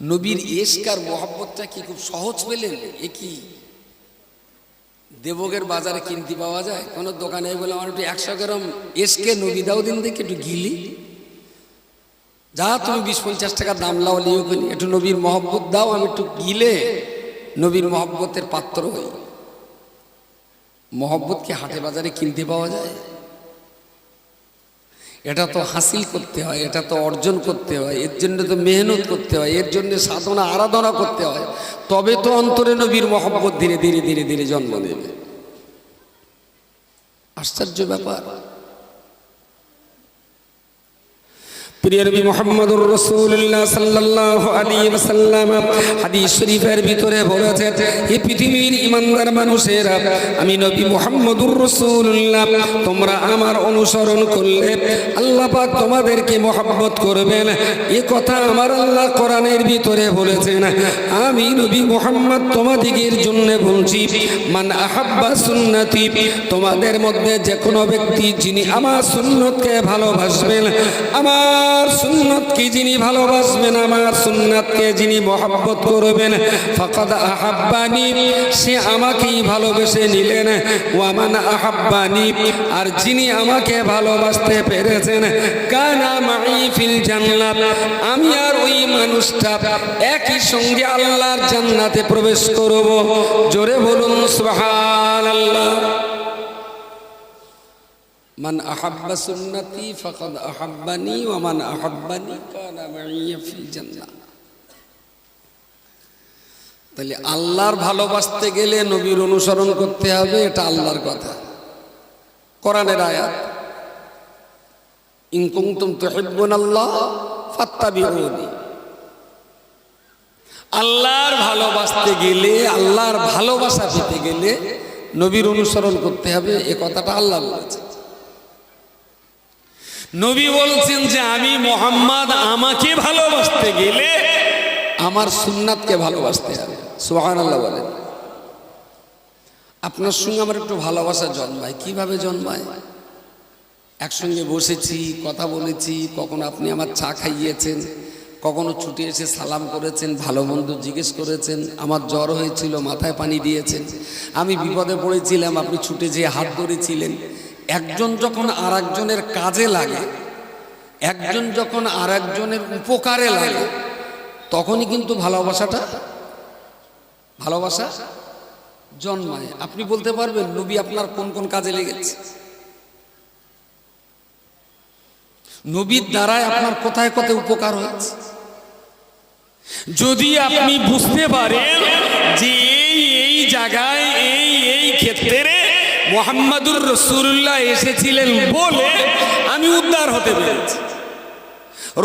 নবীর এসকার মোহাব্বতটা কি খুব সহজ পেলেন? এ কি? দেবগের বাজারে কিনতে পাওয়া যায়? কোনো দোকানে বলে, আমার একটু একশো গ্রাম এসকে নবী দাও দিন দেখে, একটু গিলি। যা তুমি বিশ পঞ্চাশ টাকা দাম লাও লিও কিনি। একটু নবীর মহব্বত দাও, আমি একটু গিলে নবীর মহব্বতের পাত্র হই। মহব্বত কি হাটে বাজারে কিনতে পাওয়া যায়? এটা তো হাসিল করতে হয়, এটা তো অর্জন করতে হয়, এর জন্য তো মেহনত করতে হয়, এর জন্য সাধনা, আরাধনা করতে হয়। তবে তো অন্তরে নবীর মহব্বত ধীরে ধীরে ধীরে ধীরে জন্ম নেবে। আশ্চর্য ব্যাপার। প্রিয় মুহাম্মদুর হাদিস শরীফের ভিতরে বলেছেন পৃথিবীর ইমানদার আমি নবী মুহাম্মদুর তোমরা আমার অনুসরণ করলে আল্লাহ পাক তোমাদেরকে মহব্বত করবেন। এই কথা আমার আল্লাহ কোরআনের ভিতরে বলেছেন, আমি নবী মোহাম্মদ তোমাদিগের জন্য বলছি, মান আহাব্বা সুন্নতি, তোমাদের মধ্যে যে কোনো ব্যক্তি যিনি আমার সুন্নতকে ভালোবাসবেন, আমার সুন্নতকে যিনি ভালোবাসবেন, আমার সুন্নতকে যিনি মহব্বত করবেন, ফকদ আহাব্বানি, সে আমাকেই ভালোবেসে নিলেন। ও ওয়ামান আহাব্বানি, আর যিনি আমাকে ভালোবাসতে পেরেছেন, কানা মাই ফিল জান্নাত। আমি আর ওই মানুষটা একই সঙ্গে আল্লাহর জান্নাতে প্রবেশ করব। জোরে বলুন, সুবহানাল্লাহ। মান আহাব্বা সুন্নতি আহাব্বানি ওয়া মান আহাব্বানি কানা মাইয়া ফিল জান্নাহ। তাহলে আল্লাহর ভালোবাসতে গেলে নবীর অনুসরণ করতে হবে, এটা আল্লাহর কথা। কোরআনের আয়াত, ইন কুনতুম তুহিব্বুন আল্লাহ ফাত্তাবিউনি। আল্লাহর ভালোবাসতে গেলে, আল্লাহর ভালোবাসা পেতে গেলে নবীর অনুসরণ করতে হবে, এ কথাটা আল্লাহ বলেছে নবী বলছেন যে আমি মোহাম্মদ আমাকে ভালোবাসতে গেলে আমার সুন্নাতকে ভালোবাসতে হবে। সোহান আল্লাহ বলেন। আপনার সঙ্গে আমার একটু ভালোবাসা জন্মায়। কীভাবে জন্মায়? একসঙ্গে বসেছি, কথা বলেছি, কখনো আপনি আমার চা খাইয়েছেন, কখনো ছুটে এসে সালাম করেছেন, ভালো মন্দ জিজ্ঞেস করেছেন, আমার জ্বর হয়েছিল, মাথায় পানি দিয়েছেন। আমি বিপদে পড়েছিলাম, আপনি ছুটে যেয়ে হাত ধরেছিলেন। একজন যখন আর একজনের কাজে লাগে, একজন যখন আর একজনের উপকারে লাগে, তখনই কিন্তু ভালোবাসাটা, ভালোবাসা জন্মায়। আপনি বলতে পারবেন, নবী আপনার কোন কোন কাজে লেগেছে? নবীর দ্বারায় আপনার কোথায় কোথায় উপকার হয়েছে? যদি আপনি বুঝতে পারেন যে এই এই জায়গায়, এই এই ক্ষেত্রে মোহাম্মদুর রসুল্লাহ এসেছিলেন বলে আমি উদ্ধার হতে পেরেছি।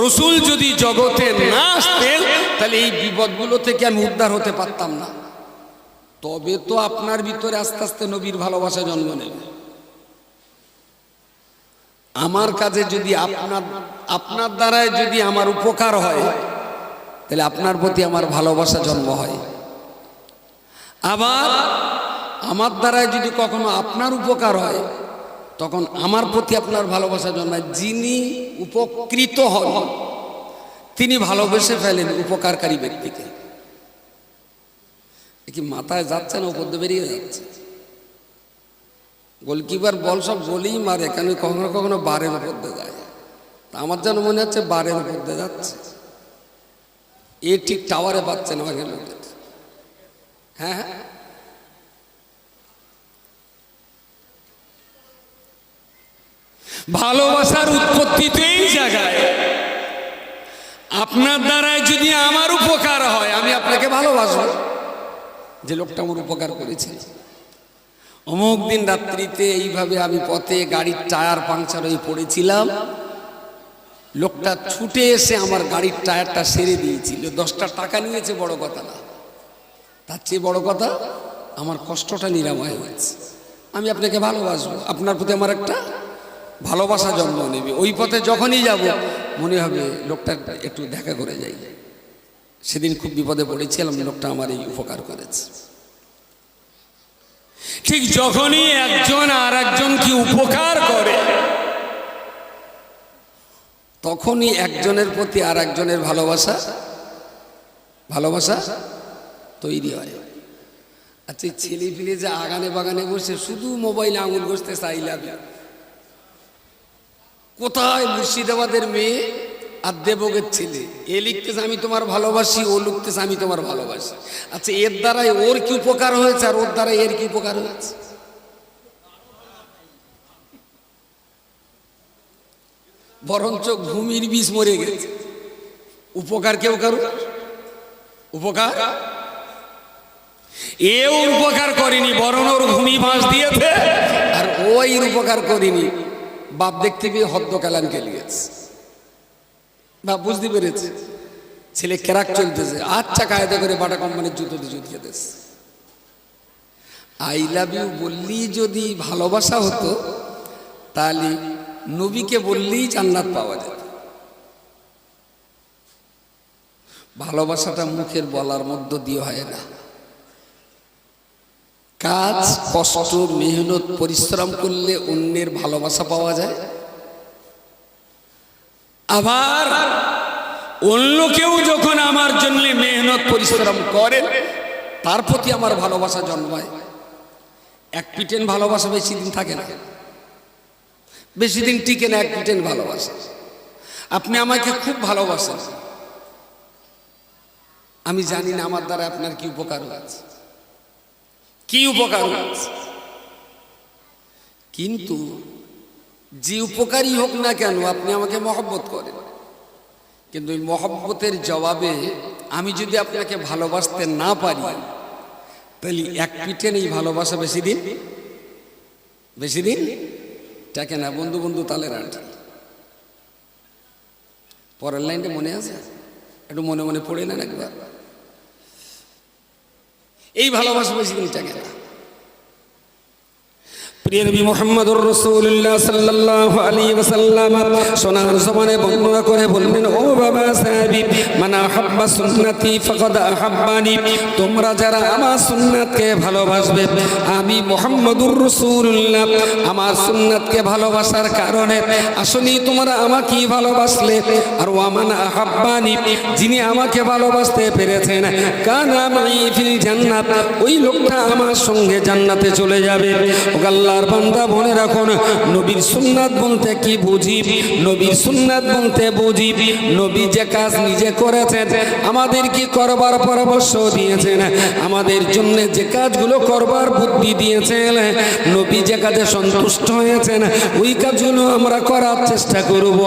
রসুল যদি জগতে না আসতেন, তাহলে এই বিপদগুলো থেকে আমি উদ্ধার হতে পারতাম না। তবে তো আপনার ভিতরে আস্তে আস্তে নবীর ভালোবাসা জন্ম নেবে। আমার কাজে যদি আপনার আপনার দ্বারায় যদি আমার উপকার হয়, তাহলে আপনার প্রতি আমার ভালোবাসা জন্ম হয়। আবার আমার দ্বারায় যদি কখনো আপনার উপকার হয়, তখন আমার প্রতি আপনার ভালোবাসা জন্মায়। যিনি উপকৃত হন, তিনি ভালোবেসে ফেলেন উপকারকারী ব্যক্তিকে। কি মাথায় যাচ্ছে না, উপর দিয়ে বেরিয়ে যাচ্ছে? গোলকিপার বল সব গোলেই মারে, কেন কখনো কখনো বারের উপর দিয়ে যায়। আমার যেন মনে হচ্ছে বারের উপর দিয়ে যাচ্ছে। এ ঠিক টাওয়ারে পাচ্ছে না আমাকে লোকের। হ্যাঁ হ্যাঁ। ভালোবাসার উৎপত্তি তো এই জায়গায়। আপনার দ্বারায় যদি আমার উপকার হয়, আমি আপনাকে ভালোবাসবো। যে লোকটা আমার উপকার করেছে অমুক দিন রাত্রিতে এইভাবে আমি পথে গাড়ির টায়ার পাংচার হয়ে পড়েছিলাম। লোকটা ছুটে এসে আমার গাড়ির টায়ারটা সেরে দিয়েছিল। দশটা টাকা নিয়েছে, বড় কথা না। তার চেয়ে বড় কথা, আমার কষ্টটা নিরাময় হয়েছে। আমি আপনাকে ভালোবাসবো। আপনার প্রতি আমার একটা ভালোবাসা জন্ম নেবে। ওই পথে যখনই যাব, মনে হবে লোকটা একটু দেখা করে যাই। সেদিন খুব বিপদে পড়েছিলাম, লোকটা আমার এই উপকার করেছে। ঠিক যখনই একজন আর একজন কি উপকার করে, তখনই একজনের প্রতি আর একজনের ভালোবাসা ভালোবাসা তৈরি হয়। আচ্ছা ছেলে ফিলে যে আগানে বাগানে বসে শুধু মোবাইলে আঙুল বসতে চাইলাম কোথায় মুর্শিদাবাদের মেয়ে আর দেবগের ছেলে? এ লিখতেছে, আমি তোমার ভালোবাসি, ও লিখতেছে, আমি তোমার ভালোবাসি। আচ্ছা এর দ্বারাই ওর কি উপকার হয়েছে আর ওর দ্বারা এর কি উপকার হয়েছে? বরঞ্চ ভূমির বীজ মরে গেছে। উপকার কেউ কারু উপকার? এও উপকার করেনি বরণ ওর ভূমি ভাঁজ দিয়েছে। আর ওই উপকার করেনি। বাপ দেখতে গিয়ে হদ্দ কালান গেলিয়েছে বা বুঝতে পেরেছে। ছেলে ক্যারাক চলতেছে। আচ্ছা কায়দা করে বাটা কোম্পানির জুতো জুতিয়ে দিয়েছে আই লাভ ইউ বললেই যদি ভালোবাসা হতো, তাহলে নবীকে বললেই জান্নাত পাওয়া যেত। ভালোবাসাটা মুখের বলার মধ্য দিয়ে হয় না। কাজ, কষ্ট, মেহনত, পরিশ্রম করলে অন্যের ভালোবাসা পাওয়া যায়। আবার অন্য কেউ যখন আমার জন্য মেহনত, পরিশ্রম করে, তার প্রতি আমার ভালোবাসা জন্মায়। এক পিটেন ভালোবাসা বেশি দিন থাকে না। বেশি দিন টিকে না, এক পিটেন ভালোবাসা। আপনি আমাকে খুব ভালোবাসেন। আমি জানি না আমার দ্বারা আপনার কি উপকার হয়েছে। কি উপকার? কিন্তু যে উপকারী হোক না কেন আপনি আমাকে মহব্বত করেন। কিন্তু ওই মহব্বতের জবাবে আমি যদি আপনাকে ভালোবাসতে না পারি তাহলে এক পিঠে নেই ভালোবাসা বেশি দিন? বেশি দিন? টাকে না বন্ধু বন্ধু তালের আন্টি পরের লাইনটা মনে আছে? একটু মনে মনে পড়ে নেন একবার। এই ভালোবাসা বেশি দিন টাকে না আমি আমার সুন্নাতকে ভালোবাসার কারণে আসলে তোমরা আমাকে ভালোবাসলে। আর ওয়ামান আহাব্বানি, যিনি আমাকে ভালোবাসতে পেরেছেন। কানা জান্নাত, ওই লোকটা আমার সঙ্গে জান্নাতে চলে যাবে। ও আল্লাহর বান্দা মনে রাখুন, নবীর সুন্নাত বলতে কি বুঝি? নবীর সুন্নাত বলতে বুঝি, নবী যে কাজ নিজে করেছেন, আমাদের কি করবার পরামর্শ দিয়েছেন? আমাদের জন্য যে কাজগুলো করবার বুদ্ধি দিয়েছেন, নবী যে কাজে সন্তুষ্ট হয়েছেন, ওই কাজগুলো আমরা করার চেষ্টা করব।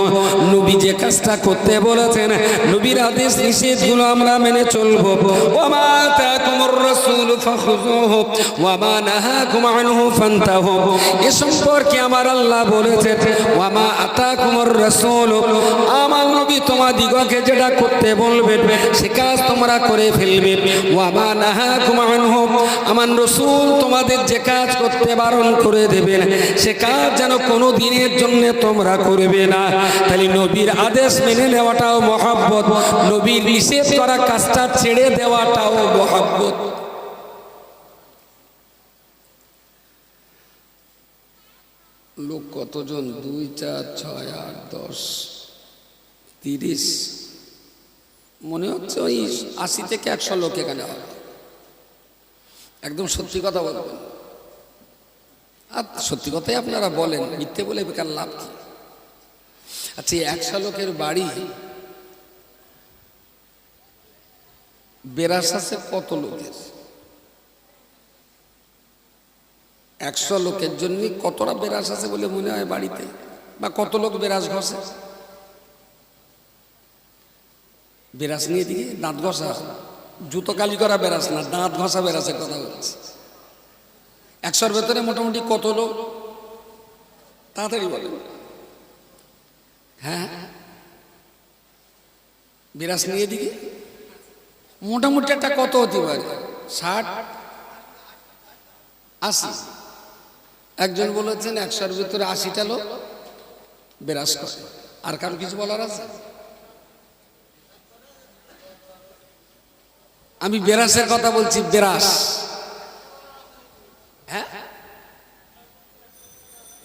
নবী যে কাজটা করতে বলেছেন, নবীর আদেশ নিষেধগুলো আমরা মেনে চলবো। ওমা তাকুমুর রাসূল ফাখুযুহু ওয়ামা নাহাকুম আনহু ফান্তাহু। এ সম্পর্কে আমার আল্লাহ বলেছেন, ওয়ামা আতাকুমুর রাসূল। আমার নবী তোমাদিগকে যেটা করতে বলবেন, সে কাজ তোমরা করে ফেলবে। ওয়ামা নাহাকুম হোক আমার রাসূল তোমাদের যে কাজ করতে বারণ করে দেবেন, সে কাজ যেন কোনো দিনের জন্য তোমরা করবে না। তাহলে নবীর আদেশ মেনে নেওয়াটাও মহাব্বত, নবীর নিষেধ করা কাজটা ছেড়ে দেওয়াটাও মহাব্বত। লোক কতজন? দুই, চার, ছয়, আট, দশ, তিরিশ। মনে হচ্ছে ওই আশি থেকে একশো লোক এখানে হবে। একদম সত্যি কথা বলবেন। আর সত্যি কথাই আপনারা বলেন, মিথ্যে বলে বেকার লাভ কি? আচ্ছা একশো লোকের বাড়ি বেরাস আছে কত লোকের? একশো লোকের জন্য কতটা বেরাস আছে বলে মনে হয় বাড়িতে? বা কত লোক বেরাস ঘষে? বেরাস নিয়ে দিকে দাঁত ঘষা। জুতো কালি করা বেরাস না, দাঁত ঘষা বেরাসের কথা বলছি। একশোর ভেতরে মোটামুটি কত লোক? তাড়াতাড়ি বলে হ্যাঁ? বিরাস নিয়ে দিকে মোটামুটি একটা কত হতে পারে? ষাট? আশি? একজন বলেছেন, একশোর ভিতরে আশিটা লোক বিরাস করে। আর কারও কিছু বলার আছে? আমি বেরাসের কথা বলছি, বেরাস। হ্যাঁ?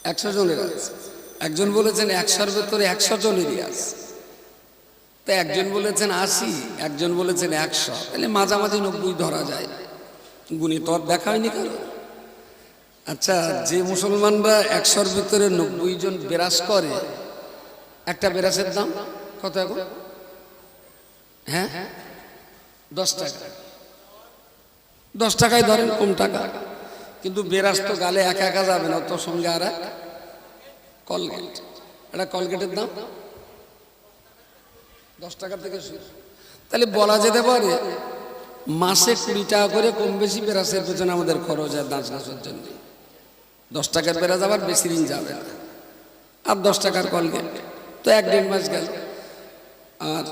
একশো জনের আছে। একজন বলেছেন, একশোর ভেতরে একশো জনেরই আছে। তো একজন বলেছেন আশি, একজন বলেছেন একশো। তাহলে মাঝামাঝি নব্বই ধরা যায়। গুণী তো আর দেখা হয়নি কারও? আচ্ছা যে মুসলমানরা একশোর ভিতরে নব্বই জন বেরাস করে, একটা বেরাসের দাম কত এখন? হ্যাঁ? দশ টাকা। দশ টাকায় ধরেন কম টাকা। কিন্তু বেরাস তো গালে একা একা যাবে না তোর সঙ্গে আর এক কলগেট। একটা কলগেটের দাম? দশ টাকা থেকে শুরু। তাহলে বলা যেতে পারে, মাসে কুড়ি টাকা করে কম বেশি বেরাসের পেছনে আমাদের খরচ হয় দাঁত ঘাসের জন্য। দশ টাকার বেরাজ আবার বেশি দিন যাবে না। আর দশ টাকার কলগেট তো এক দেড় মাস গেল। আর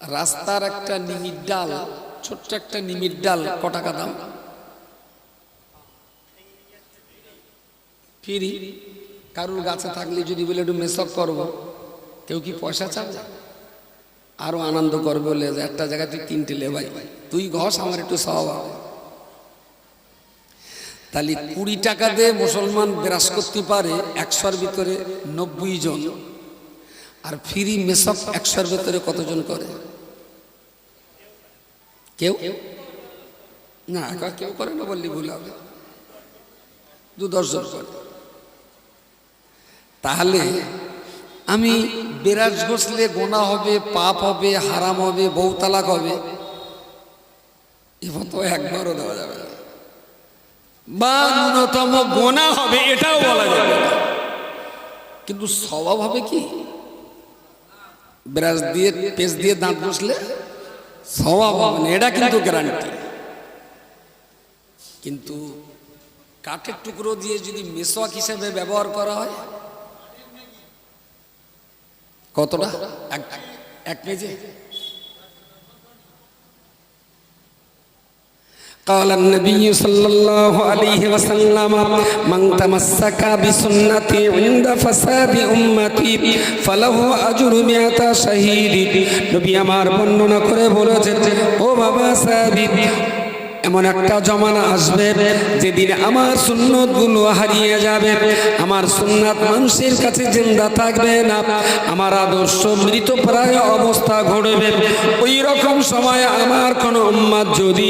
রাস্তার একটা নিমির ডাল, ছোট্ট একটা নিমির ডাল, ক টাকা দাম? ফিরি। কারুর গাছে থাকলে যদি বলে, একটু মেসক করব। কেউ কি পয়সা চাবে? আরও আনন্দ করবে একটা জায়গায় তুই তিনটে লেবাই। তুই ঘস আমার একটু স্বভাব তাহলে কুড়ি টাকা দিয়ে মুসলমান বিরাজ করতে পারে একশোর ভিতরে নব্বই জন। আর ফ্রি মেসক একশোর ভিতরে কতজন করে? কেউ? না কেউ করে না বললি ভুল হবে। দু দশজন করে। তাহলে আমি বিরাজ ঘষলে গোনা হবে, পাপ হবে, হারাম হবে, বউ তালাক হবে এবার তো একবারও দেওয়া যাবে না। বা ন্যূনতম গোনা হবে, এটাও বলা যাবে। কিন্তু স্বভাব হবে কি? ব্রাশ দিয়ে পেস্ট দিয়ে দাঁত বসলে স্বভাব হবে না, এটা কিন্তু গ্যারান্টি কিন্তু কাঠের টুকরো দিয়ে যদি মেসোয়াক হিসেবে ব্যবহার করা হয়, কতটা? এক এক কেজি? قال النبي صلى الله عليه وسلم من تمسك بسنتي عند فساد امتي فله اجر مئة شهيد নবী আমার বর্ণনা করে বলেছেন ও বাবা সাহাবী এমন একটা জমানা আসবে যেদিন আমার সুন্নতগুলো হারিয়ে যাবে। আমার সুন্নাত মানুষের কাছে জিন্দা থাকবে না। আমার আদর্শ মৃত প্রায় অবস্থা ঘটবে। ওই রকম সময় আমার কোন উম্মাদ যদি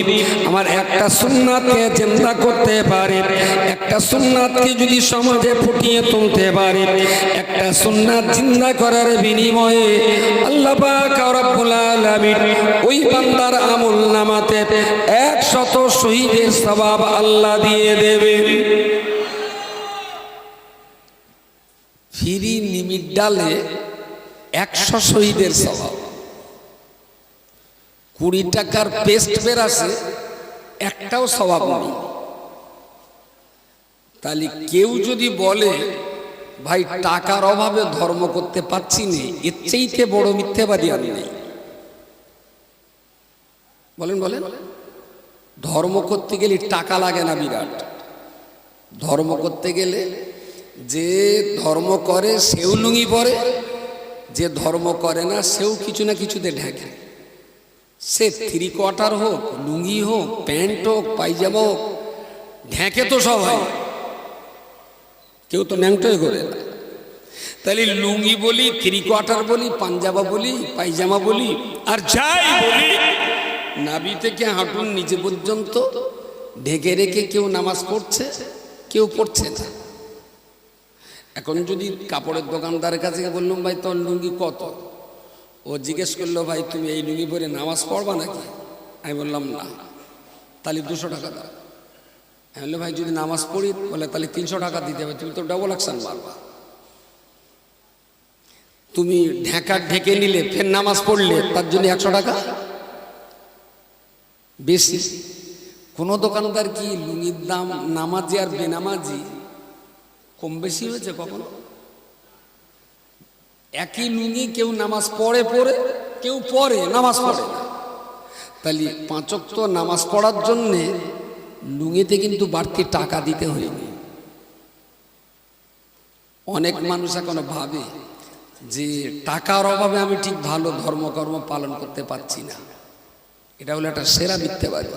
আমার একটা সুন্নাতকে জিন্দা করতে পারে, একটা সুন্নাতকে যদি সমাজে ফুটিয়ে তুলতে পারে, একটা সুন্নাত জিন্দা করার বিনিময়ে আল্লাহ পাক রব্বুল আলামিন ওই বান্দার আমল নামাতে একশত শহীদের সবাব আল্লাহ দিয়ে দেবে। ফিরি নিমিট ডালে একশো শহীদের স্বভাব কুড়ি টাকার পেস্ট বের আছে একটাও স্বভাব নেই। তাহলে কেউ যদি বলে, ভাই, টাকার অভাবে ধর্ম করতে পারছি না, এর চাইতে বড় মিথ্যেবাদী আমি নেই। বলেন বলেন। ধর্ম করতে গেলে টাকা লাগে না বিরাট। ধর্ম করতে গেলে যে ধর্ম করে, সেও লুঙ্গি পরে, যে ধর্ম করে না, সেও কিছু না কিছুতে ঢেকে। সে থ্রি কোয়ার্টার হোক, লুঙ্গি হোক, প্যান্ট হোক, পায়জামা হোক, ঢেকে তো সবাই। কেউ তো ন্যাংটোই করে না তাহলে লুঙ্গি বলি থ্রি কোয়ার্টার বলি, পাঞ্জাবা বলি, পায়জামা বলি, আর যাই বলি নাবি থেকে হাঁটুন নিচে পর্যন্ত ঢেকে রেখে কেউ নামাজ পড়ছে? কেউ পড়ছে না। এখন যদি কাপড়ের দোকানদারের কাছে বললাম, ভাই, তোর লুঙ্গি কত? ও জিজ্ঞেস করল, ভাই, তুমি এই লুঙ্গি পরে নামাজ পড়বা নাকি? আমি বললাম, না। তাহলে দুশো টাকা দাও। আমি বলল ভাই, যদি নামাজ পড়ি, বলে তাহলে তিনশো টাকা দিতে হবে, তুমি তো ডবল অ্যাকশন মারবা। তুমি ঢেকা ঢেকে নিলে, ফের নামাজ পড়লে তার জন্য একশো টাকা? বেশি। কোনো দোকানদার কি লুঙ্গির দাম নামাজি আর বেনামাজি কম বেশি হয়েছে কখনো? একই লুঙ্গি কেউ নামাজ পড়ে পড়ে, কেউ পড়ে, নামাজ পড়ে তাহলে পাঁচক তো নামাজ পড়ার জন্যে লুঙ্গিতে কিন্তু বাড়তি টাকা দিতে হয়নি। অনেক মানুষ এখনও ভাবে যে টাকার অভাবে আমি ঠিক ভালো ধর্মকর্ম পালন করতে পারছি না। এটা হলো একটা সেরা মিথ্যেবাদী।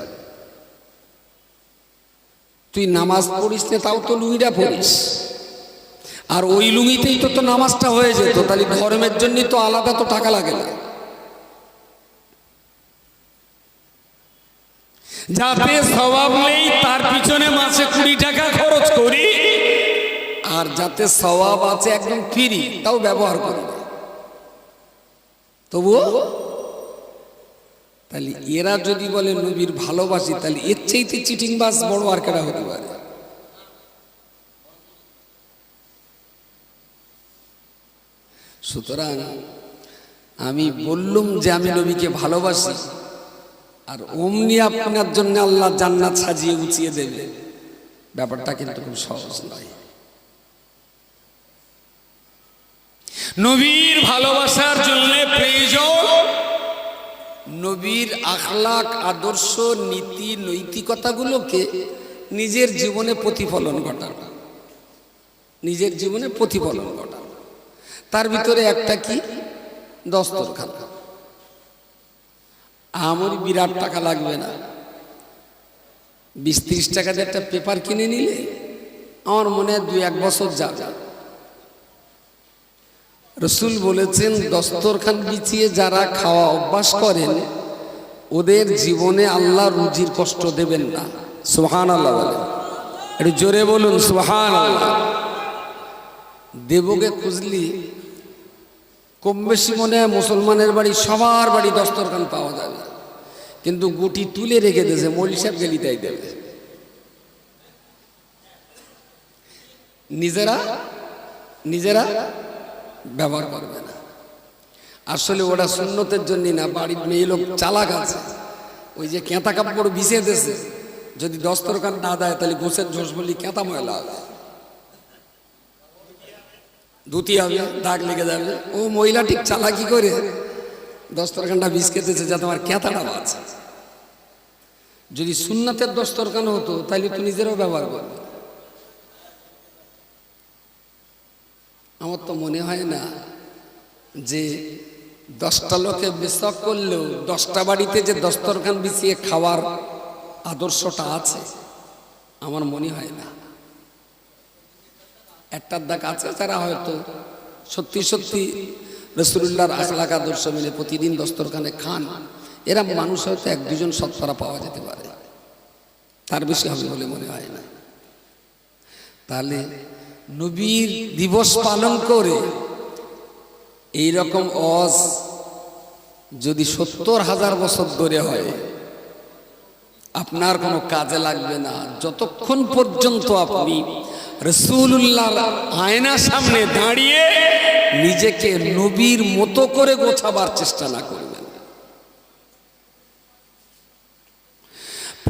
তুই নামাজ পড়িস না তাও তো লুঙ্গিটা পড়িস আর ওই লুঙ্গিতেই তো তো নামাজটা হয়ে যেত তাহলে ধর্মের জন্য তো আলাদা তো টাকা লাগে না। যাতে স্বভাব নেই তার পিছনে মাসে কুড়ি টাকা খরচ করি। আর যাতে স্বভাব আছে একদম ফ্রি তাও ব্যবহার করি তবুও তাহলে এরা যদি বলে নবীর ভালোবাসি, তাহলে এর চাইতে চিটিং বাস বড় আর কেটা হতে পারে? সুতরাং আমি বললুম যে আমি নবীকে ভালোবাসি, আর অমনি আপনার জন্য আল্লাহ জান্নাত সাজিয়ে উঁচিয়ে দেবে। ব্যাপারটা কিন্তু খুব সহজ নয়। নবীর ভালোবাসার জন্য প্রয়োজন নবীর আখলাক, আদর্শ, নীতি, নৈতিকতাগুলোকে নিজের জীবনে প্রতিফলন ঘটানো নিজের জীবনে প্রতিফলন ঘটানো তার ভিতরে একটা কি? দস্তরখান আমার বিরাট টাকা লাগবে না। বিশ টাকা দিয়ে একটা পেপার কিনে নিলে আমার মনে হয় দুই এক বছর যাবে। রসুল বলেছেন, দস্তরখান বিছিয়ে যারা খাওয়া অভ্যাস করেন, ওদের জীবনে আল্লাহ রুজির কষ্ট দেবেন না। সুহান আল্লাহ বলেন একটু জোরে বলুন সুহান আল্লাহ দেবকে খুঁজলি, কম বেশি মনে হয় মুসলমানের বাড়ি, সবার বাড়ি দস্তরখান পাওয়া যাবে। কিন্তু গুটি তুলে রেখে দিয়েছে, মৌলি সাহেব গেলি তাই দেবে। নিজেরা? নিজেরা? ব্যবহার করবে না। আসলে ওরা সুন্নতের জন্য না, বাড়ির মেয়ে লোক চালাক আছে। ওই যে কেঁতা কাপড় বিছিয়ে দিয়েছে, যদি দস্তরখান না দেয় তাহলে গোসের ঝোস বলি কেঁতা ময়লা হবে। ধুতি হবে, দাগ লেগে যাবে। ও মহিলা ঠিক চালাকি করে, দস্তরখানটা খেতেছে যাতে আমার কেঁতাটা বাঁচে যদি সুন্নাতের দস্তরখান হতো, তাহলে তো নিজেরাও ব্যবহার করবে। আমার তো মনে হয় না যে দশটা লোকে বিশ্বাস করলেও দশটা বাড়িতে যে দস্তরখান বিছিয়ে খাওয়ার আদর্শটা আছে, আমার মনে হয় না। একটার দাগ আছে, যারা হয়তো সত্যি সত্যি রসুল্লাহর আখলাক আদর্শ মিলে প্রতিদিন দস্তরখানে খান, এরা মানুষ হয়তো এক দুজন সত্তরা পাওয়া যেতে পারে। তার বেশি হবে বলে মনে হয় না। তাহলে নবীর দিবস পালন করে এই রকম অজ যদি সত্তর হাজার বছর ধরে হয়, আপনার কোনো কাজে লাগবে না। যতক্ষণ পর্যন্ত আপনি রসুল্লাহর আয়না সামনে দাঁড়িয়ে নিজেকে নবীর মতো করে গোছাবার চেষ্টা না করবেন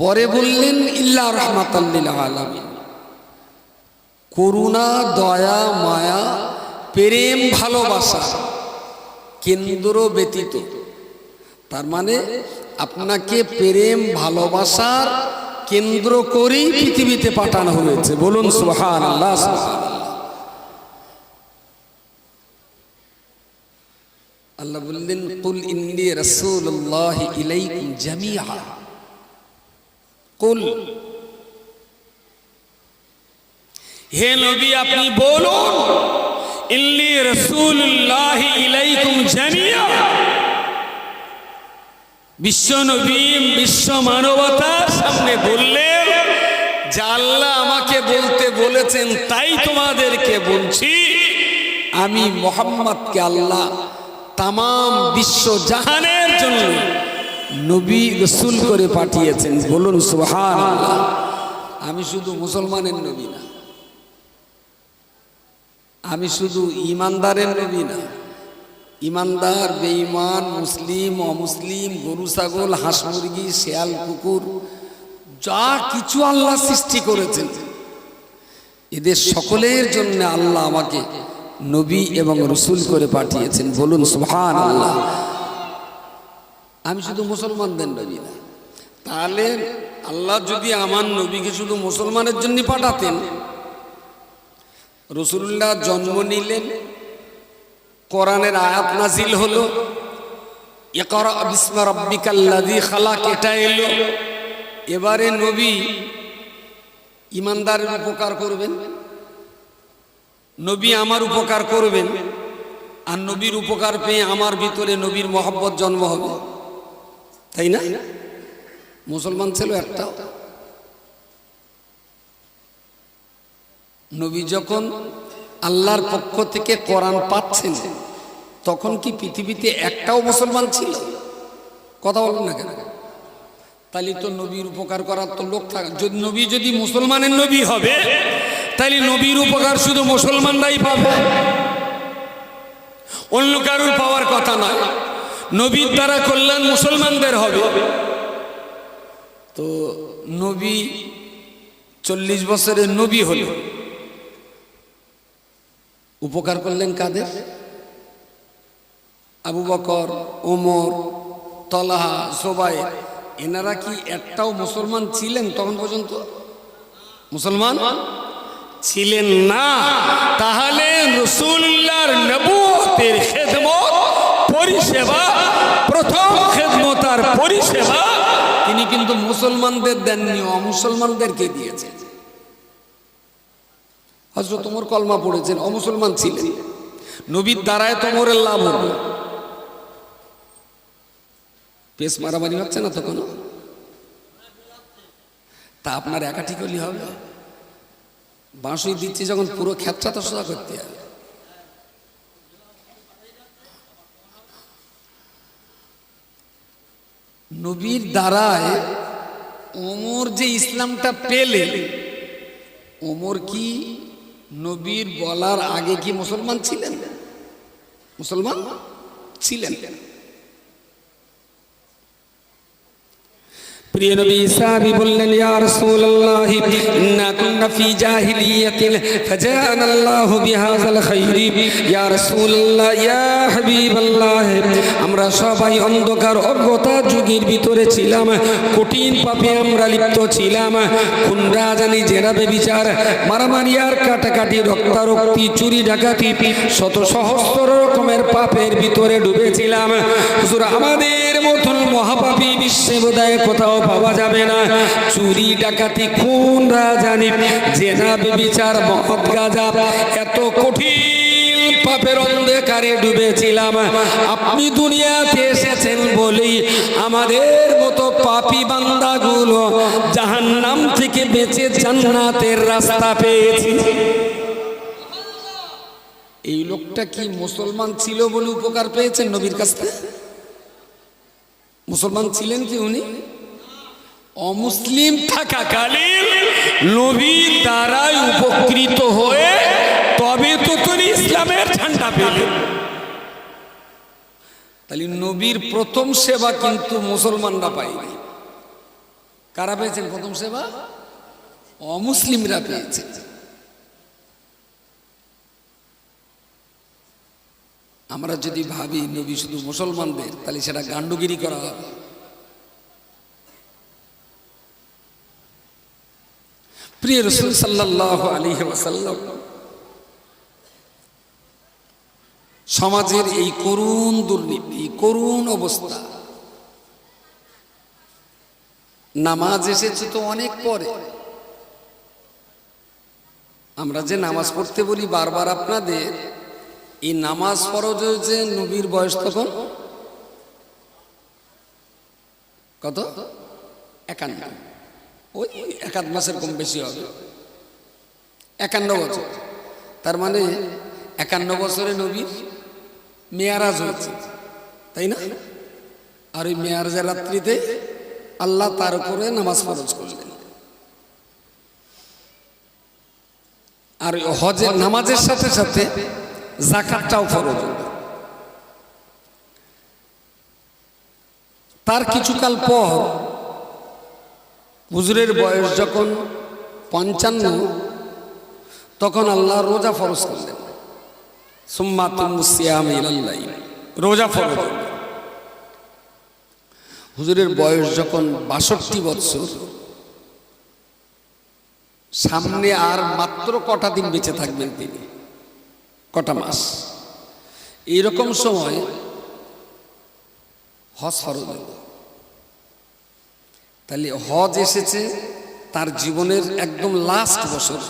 পরে বললেন, ইল্লা রহমাতাল্লিল আলামিন। করুণা, দয়া, মায়া, প্রেম, ভালোবাসা কেন্দ্র ব্যতীত। তার মানে আপনাকে প্রেম, ভালোবাসার কেন্দ্র করেই পৃথিবীতে পাঠানো হয়েছে। বলুন সুহান আল্লাহ আল্লাহ বললেন, কুল ইন্নি রাসূলুল্লাহ ইলাইকুম জামিআ। কুল। হে নবী, আপনি বলুন, ইল্লি রসুল্লাহ ইলাইকুম জামিয়া বিশ্ব নবী, বিশ্ব মানবতার সামনে বললেন যে আল্লাহ আমাকে বলতে বলেছেন, তাই তোমাদেরকে বলছি। আমি মোহাম্মদকে আল্লাহ তাম বিশ্ব জাহানের জন্য নবী রসুল করে পাঠিয়েছেন। বলুন সুহান আমি শুধু মুসলমানের নবী না। আমি শুধু ইমানদারের নবী না। ইমানদার, বেঈমান, মুসলিম, অমুসলিম, গরু, ছাগল, হাঁস, মুরগি, শেয়াল, কুকুর, যা কিছু আল্লাহ সৃষ্টি করেছেন। এদের সকলের জন্য আল্লাহ আমাকে নবী এবং রসুল করে পাঠিয়েছেন। বলুন সুহান আল্লাহ আমি শুধু মুসলমানদের নবী না। তাহলে আল্লাহ যদি আমার নবীকে শুধু মুসলমানের জন্য পাঠাতেন, রসুল্লাহ জন্ম নিলেন, কোরআনের আয়াত নাজিল হলো এলো। এবারে নবী ইমানদারের উপকার করবেন, নবী আমার উপকার করবেন, আর নবীর উপকার পেয়ে আমার ভিতরে নবীর মহব্বত জন্ম হবে। তাই না? মুসলমান ছিল একটা নবী যখন আল্লাহর পক্ষ থেকে কোরআন পাচ্ছেন, তখন কি পৃথিবীতে একটাও মুসলমান ছিল? কথা বলুন না কেন? তাহলে তো নবীর উপকার করার তো লোক থাকা যদি নবী যদি মুসলমানের নবী হবে, তাহলে নবীর উপকার শুধু মুসলমানরাই পাবে। অন্য কারুর পাওয়ার কথা নয়। নবীর দ্বারা কল্যাণ মুসলমানদের হবে। তো নবী চল্লিশ বছরের নবী হল। উপকার করলেন কাদের? আবু বকর, ওমর, তলাহা সবাই। এনারা কি একটাও মুসলমান ছিলেন তখন পর্যন্ত? মুসলমান ছিলেন না। তাহলে রসুল্লাহর নবুয়তের খেদমত, পরিষেবা পরিষেবা তিনি কিন্তু মুসলমানদের দেননি অমুসলমানদেরকে দিয়েছেন। হজরত তোমর কলমা পড়েছেন অমুসলমান ছিলেন। নবীর দ্বারায় তোমরের লাভ হলো। পেস মারামারি হচ্ছে না তো কোনো তা আপনার একা ঠিক হলে হবে? বাঁশুই দিচ্ছি যখন পুরো ক্ষেতটা তো সোজা করতে হবে। নবীর দ্বারায় ওমর যে ইসলামটা পেলে, ওমর কি নবীর বলার আগে কি মুসলমান ছিলেন? মুসলমান ছিলেন। প্রিয় নবী সাহাবী বললেন, ইয়া রাসূলুল্লাহ, ইন্না কুন্না ফি জাহিলিয়াতিন ফাজাআনা আল্লাহু বিহাযাল খাইরি। ইয়া রাসূলুল্লাহ, ইয়া হাবিবাল্লাহ, আমরা সবাই অন্ধকার অজ্ঞতা যুগের ভিতরে ছিলাম, কঠিন পাপে আমরা লিপ্ত ছিলাম। খুন রাজানি জেরাবে বিচার মারামারি আর কাটাকাটি, রক্তারক্তি, চুরি ডাকাতি, শত সহস্র রকমের পাপের ভিতরে ডুবেছিলাম হুজুর, আমাদের মতন মহাপাপী বিশ্বে বোধহয় কোথাও পাওয়া যাবে না। চুরি, ডাকাতি, খুন রাজানি জেনা বিচার মহৎ গাজা, এত কঠিন পাপের অন্ধকারে ডুবেছিলাম। আপনি দুনিয়াতে এসেছেন বলেই আমাদের মতো পাপি বান্দাগুলো জাহান্নাম থেকে বেঁচে জান্নাতের রাস্তা পেয়েছি। এই লোকটা কি মুসলমান ছিল বলে উপকার পেয়েছেন নবীর কাছ থেকে? মুসলমান ছিলেন কি উনি? অমুসলিম থাকাকালীন নবীর দ্বারাই উপকৃত হয়ে তবে তো তিনি ইসলামের ঝান্ডা পেলেন। তাহলে নবীর প্রথম সেবা কিন্তু মুসলমানরা পায়নি। কারা পেয়েছেন প্রথম সেবা? অমুসলিমরা পেয়েছে আমরা যদি ভাবি নবী শুধু মুসলমানদের তাহলে সেটা গান্ডুগিরি করা হবে। প্রিয় রসুল সাল্লাহ আলী ওয়াসাল্লাম, সমাজের এই করুণ দুর্নীতি, করুণ অবস্থা, নামাজ এসেছে তো অনেক পরে। আমরা যে নামাজ পড়তে বলি বারবার আপনাদের এই নামাজ ফরজ হয়েছে নবীর বয়স তখন কত? একান্ন। ওই একাদ মাসের কম বেশি হবে। একান্ন বছর। তার মানে একান্ন বছরে নবীর মেয়ারাজ হয়েছে। তাই না? আর ওই মেয়ারাজের রাত্রিতে আল্লাহ তার উপরে নামাজ ফরজ করলেন। আর হজের নামাজের সাথে সাথে জাকাতটাও ফরজ। তার কিছুকাল পর হুজুরের বয়স যখন পঞ্চান্ন, তখন আল্লাহ রোজা ফরজ করলেন। সুম্মা তুমুসিয়াম রোজা ফরজ হুজুরের বয়স যখন বাষট্টি বৎসর, সামনে আর মাত্র কটা দিন বেঁচে থাকবেন তিনি। কটা মাস। এইরকম সময় হজ ফরজ হলো। তাহলে হজ এসেছে তার জীবনের একদম লাস্ট বছর।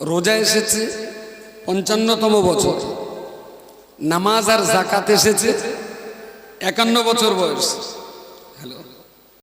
রোজা এসেছে, পঞ্চান্নতম বছর। নামাজ আর জাকাত এসেছে, একান্ন বছর বয়স।